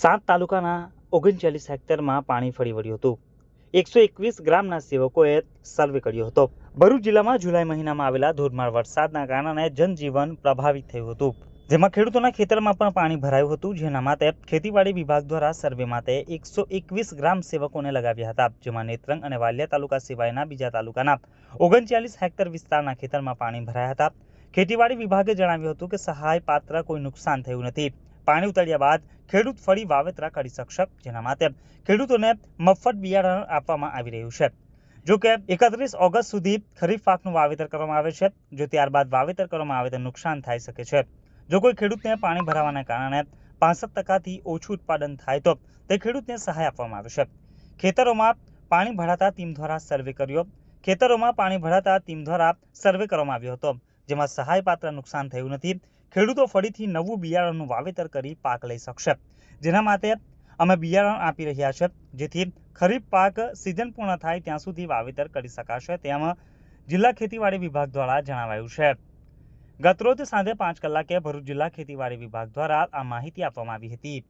સાત તાલુકાના ઓગણચાલીસ હેક્ટરમાં પાણી ફરી વળ્યું હતું. એકસો એકવીસ ગ્રામના સેવકોએ સર્વે કર્યો હતો. ભરૂચ જિલ્લામાં જુલાઈ મહિનામાં આવેલા ધોધમાર વરસાદના કારણે જનજીવન પ્રભાવિત થયું હતું. જેમાં ખેડૂતોના ખેતરમાં પણ પાણી ભરાયું હતું, જેના માટે ખેતીવાડી વિભાગ દ્વારા સર્વે માટે એકસો એકવીસ ગ્રામ સેવકોને લગાવ્યા હતા. જેમાં નેત્રંગ અને વાલિયા તાલુકા સિવાયના બીજા તાલુકાના ઓગણચાલીસ હેક્ટર વિસ્તારના ખેતરમાં પાણી ભરાયા હતા. ખેતીવાડી વિભાગે જણાવ્યું હતું કે સહાય પાત્ર કોઈ નુકસાન થયું નથી. પાણી ઉતર્યા બાદ ખેડૂત ફરી વાવેતરા કરી શકશે જેના માટે ખેડૂતોને મફત બિયારણ આપવામાં આવી રહ્યું છે. જો કે એકત્રીસ ઓગસ્ટ સુધી ખરીફ પાકનું વાવેતર કરવામાં આવે છે, જો ત્યારબાદ વાવેતર કરવામાં આવે તો નુકસાન થઈ શકે છે. જો કોઈ ખેડૂતને પાણી ભરાવાના કારણે પાસઠ ટકાથી ઓછું ઉત્પાદન થાય તો તે ખેડૂતને સહાય આપવામાં આવે છે. ખેતરોમાં પાણી ભરાતા ટીમ દ્વારા સર્વે કર્યો. ખેતરોમાં પાણી ભરાતા ટીમ દ્વારા સર્વે કરવામાં આવ્યો હતો. જેમાં સહાય પાત્ર નુકસાન થયું નથી. ખેડૂતો ફરીથી નવું બિયારણનું વાવેતર કરી પાક લઈ શકશે. જેના માટે અમે બિયારણ આપી રહ્યા છે. જેથી ખરીફ પાક સિઝન પૂર્ણ થાય ત્યાં સુધી વાવેતર કરી શકાશે તેમ જિલ્લા ખેતીવાડી વિભાગ દ્વારા જણાવાયું છે. ગતરોજ સાંજે પાંચ કલાકે ભરૂચ જિલ્લા ખેતીવાડી વિભાગ દ્વારા આ માહિતી આપવામાં આવી હતી.